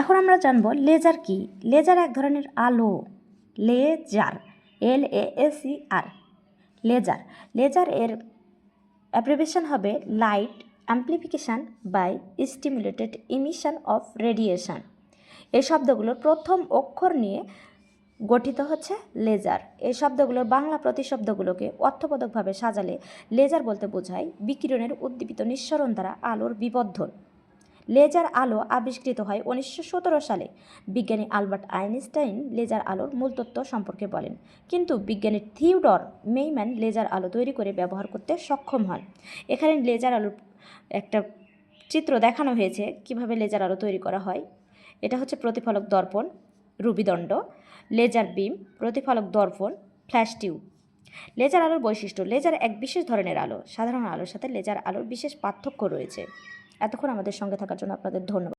এখন আমরা জানব লেজার কি? লেজার এক ধরনের আলো। Laser L A E R laser. Laser এর অ্যাব্রিভিয়েশন হবে light amplification by stimulated emission of radiation এই শব্দগুলোর প্রথম অক্ষর নিয়ে গঠিত হচ্ছে লেজার। এই শব্দগুলোর বাংলা প্রতিশব্দগুলোকে অর্থবোধকভাবে সাজালে লেজার বলতে বোঝায় বিকিরণের উদ্দীপিত নিঃসরণ দ্বারা আলোর বিবর্ধন। লেজার আলো আবিষ্কৃত হয় উনিশশো সতেরো সালে। বিজ্ঞানী আলবার্ট আইনস্টাইন লেজার আলোর মূল তত্ত্ব সম্পর্কে বলেন। কিন্তু বিজ্ঞানী থিওডর মেইম্যান লেজার আলো তৈরি করে ব্যবহার করতে সক্ষম হন। এখানে লেজার আলোর একটা চিত্র দেখানো হয়েছে, কীভাবে লেজার আলো তৈরি করা হয়। এটা হচ্ছে প্রতিফলক দর্পণ রুবিদণ্ড লেজার বিম, প্রতিফলক দর্পণ, ফ্ল্যাশ টিউব। লেজার আলোর বৈশিষ্ট্য, লেজার এক বিশেষ ধরনের আলো। সাধারণ আলোর সাথে লেজার আলোর বিশেষ পার্থক্য রয়েছে। এতক্ষণ আমাদের সঙ্গে থাকার জন্য আপনাদের ধন্যবাদ।